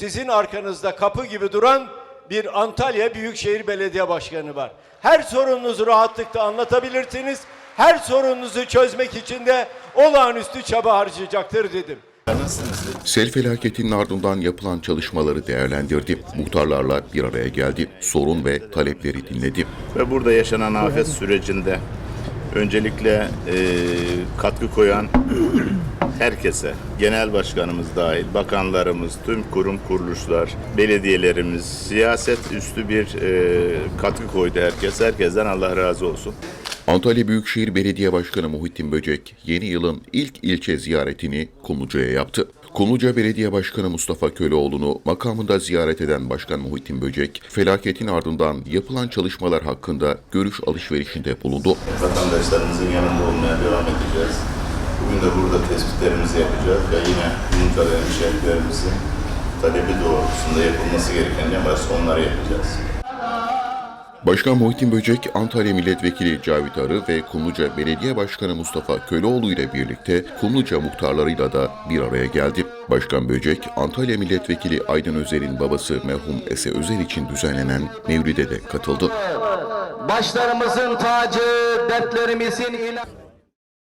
Sizin arkanızda kapı gibi duran bir Antalya Büyükşehir Belediye Başkanı var. Her sorununuzu rahatlıkla anlatabilirsiniz. Her sorununuzu çözmek için de olağanüstü çaba harcayacaktır dedim. Sel felaketinin ardından yapılan çalışmaları değerlendirdi. Muhtarlarla bir araya geldi. Sorun ve talepleri dinledi. Ve burada yaşanan afet sürecinde öncelikle e, katkı koyan herkese, genel başkanımız dahil, bakanlarımız, tüm kurum kuruluşlar, belediyelerimiz, siyaset üstü bir e, katkı koydu herkes. Herkesten Allah razı olsun. Antalya Büyükşehir Belediye Başkanı Muhittin Böcek yeni yılın ilk ilçe ziyaretini Kumluca'ya yaptı. Kumluca Belediye Başkanı Mustafa Köleoğlu'nu makamında ziyaret eden Başkan Muhittin Böcek, felaketin ardından yapılan çalışmalar hakkında görüş alışverişinde bulundu. Vatandaşlarımızın yanında olmaya devam edeceğiz. Bugün de burada tespitlerimizi yapacağız ve yine Muntara hemşehrilerimizin talebi doğrultusunda yapılması gereken ne varsa onları yapacağız. Başkan Muhittin Böcek, Antalya Milletvekili Cavit Arı ve Kumluca Belediye Başkanı Mustafa Köleoğlu ile birlikte Kumluca muhtarlarıyla da bir araya geldi. Başkan Böcek, Antalya Milletvekili Aydın Özer'in babası merhum Ese Özer için düzenlenen Mevlid'e de katıldı. Başlarımızın tacı, dertlerimizin ilah...